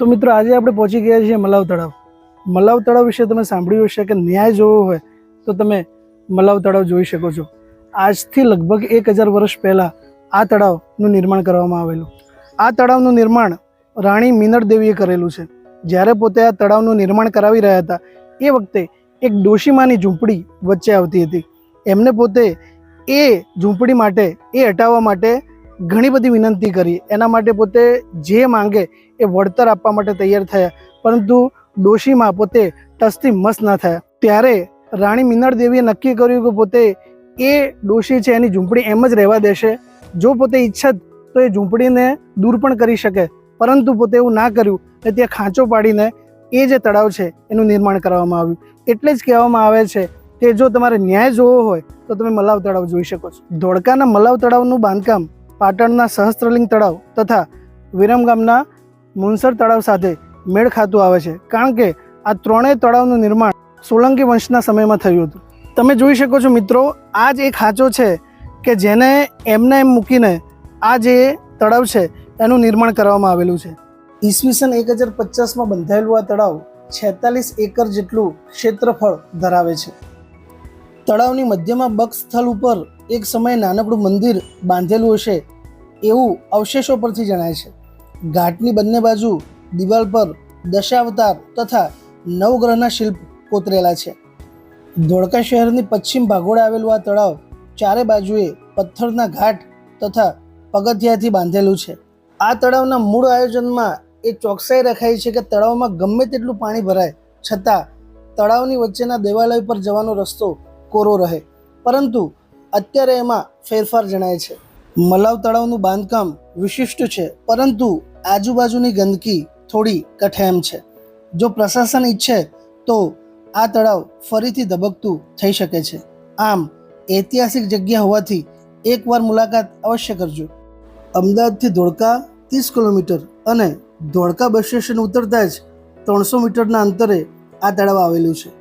તો મિત્રો આજે આપણે પહોંચી ગયા છીએ મલાવ તળાવ. મલાવ તળાવ વિશે તમે સાંભળ્યું હશે કે ન્યાય જોવો હોય તો તમે મલાવ તળાવ જોઈ શકો છો. આજથી લગભગ એક હજાર વર્ષ પહેલાં આ તળાવનું નિર્માણ કરવામાં આવેલું. આ તળાવનું નિર્માણ રાણી મિનળ દેવીએ કરેલું છે. જ્યારે પોતે આ તળાવનું નિર્માણ કરાવી રહ્યા હતા, એ વખતે એક ડોશીમાની ઝૂંપડી વચ્ચે આવતી હતી. એમને પોતે એ ઝૂંપડી માટે, એ હટાવવા માટે ઘણી બધી વિનંતી કરી. એના માટે પોતે જે માંગે એ વળતર આપવા માટે તૈયાર થયા. પરંતુ ડોશીમાં પોતે ટસથી મસ્ત ના થયા. ત્યારે રાણી મિનળ દેવીએ નક્કી કર્યું કે પોતે એ ડોશી છે એની ઝૂંપડી એમ જ રહેવા દેશે. જો પોતે ઈચ્છત તો એ ઝૂંપડીને દૂર પણ કરી શકે. પરંતુ પોતે એવું ના કર્યું અને ત્યાં ખાંચો પાડીને એ જે તળાવ છે એનું નિર્માણ કરવામાં આવ્યું. એટલે જ કહેવામાં આવે છે કે જો તમારે ન્યાય જોવો હોય તો તમે મલાવ તળાવ જોઈ શકો છો. ધોળકાના મલાવ તળાવનું બાંધકામ પાટણના સહસ્ત્રલિંગ તળાવ તથા વિરમગામના મુનસર તળાવ સાથે મેળ ખાતું આવે છે. કારણ કે આ ત્રણેય તળાવનું નિર્માણ સોલંકી વંશના સમયમાં થયું હતું. તમે જોઈ શકો છો મિત્રો, આ જ એક ખાંચો છે કે જેને એમને એમ મૂકીને આ જે તળાવ છે એનું નિર્માણ કરવામાં આવેલું છે. ઈસવીસન એક હજાર પચાસમાં બંધાયેલું આ તળાવ છેતાલીસ એકર જેટલું ક્ષેત્રફળ ધરાવે છે. તળાવની મધ્યમાં બક્ષ સ્થળ ઉપર એક સમયે નાનકડું મંદિર બાંધેલું હશે એવું અવશેષો પરથી જણાય છે. ઘાટની બંને બાજુ દિવાલ પર દશાવતાર તથા નવગ્રહના શિલ્પ કોતરેલા છે. ધોળકા શહેરની પશ્ચિમ ભાગોળે આવેલું આ તળાવ ચારે બાજુએ પથ્થરના ઘાટ તથા પગથિયાથી બાંધેલું છે. આ તળાવના મૂળ આયોજનમાં એ ચોકસાઈ રખાઈ છે કે તળાવમાં ગમે તેટલું પાણી ભરાય, છતાં તળાવની વચ્ચેના દેવાલય પર જવાનો રસ્તો કોરો રહે. પરંતુ અત્યારે એમાં ફેરફાર જણાય છે. મલાવ તળાવનું બાંધકામ વિશિષ્ટ છે, પરંતુ આજુબાજુની ગંદકી થોડી કઠેમ છે. જો પ્રશાસન ઈચ્છે તો આ તળાવ ફરીથી ધબકતું થઈ શકે છે. આમ, ઐતિહાસિક જગ્યા હોવાથી એકવાર મુલાકાત અવશ્ય કરજો. અમદાવાદથી ધોળકા ત્રીસ કિલોમીટર અને ધોળકા બસ સ્ટેશન ઉતરતા જ ત્રણસો મીટરના અંતરે આ તળાવ આવેલું છે.